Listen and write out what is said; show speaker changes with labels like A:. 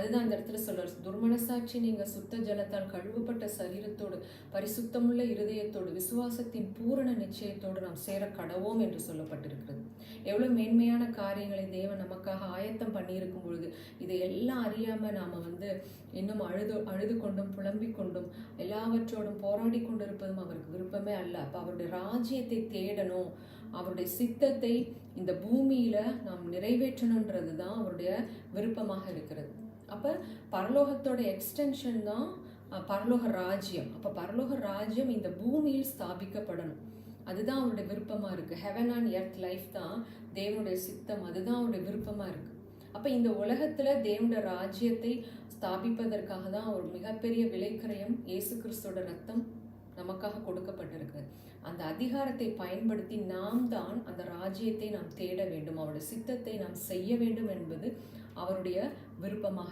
A: அதுதான் அந்த இடத்துல சொல்றாரு. துர்மனசாட்சி நீங்க சுத்த ஜலத்தால் கழுவப்பட்ட சரீரத்தோடு பரிசுத்தமுள்ள இருதயத்தோடு விசுவாசத்தின் பூரண நிச்சயத்தோடு நாம் சேர கடவோம் என்று சொல்லப்பட்டிருக்கிறது. எவ்வளவு மேன்மையான காரியங்களை தேவன் நமக்காக ஆயத்தம் பண்ணியிருக்கும் பொழுது இதை எல்லாம் அறியாம நாம வந்து இன்னும் அழுது அழுது கொண்டும் புலம்பிக் கொண்டும் எல்லாவற்றோடும் போராடி கொண்டிருப்பதும் அவருக்கு விருப்பமே அல்ல. அப்ப அவருடைய ராஜ்யத்தை தேடணும். அவருடைய சித்தத்தை இந்த பூமியில நாம் நிறைவேற்றணுன்றது தான் அவருடைய விருப்பமாக இருக்கிறது. அப்போ பரலோகத்தோட எக்ஸ்டென்ஷன் தான் பரலோக ராஜ்யம். அப்போ பரலோக ராஜ்யம் இந்த பூமியில் ஸ்தாபிக்கப்படணும். அதுதான் அவருடைய விருப்பமாக இருக்குது ஹெவன் அண்ட் எர்த் லைஃப் தான் தேவனுடைய சித்தம். அதுதான் அவருடைய விருப்பமாக இருக்குது அப்போ இந்த உலகத்தில் தேவனுடைய ராஜ்யத்தை ஸ்தாபிப்பதற்காக தான் ஒரு மிகப்பெரிய விலைக்கரையும் இயேசு கிறிஸ்தோட ரத்தம் நமக்காக கொடுக்கப்பட்டிருக்கு அந்த அதிகாரத்தை பயன்படுத்தி நாம் தான் அந்த ராஜ்யத்தை நாம் தேட வேண்டும். அவருடைய சித்தத்தை நாம் செய்ய வேண்டும் என்பது அவருடைய விருப்பமாக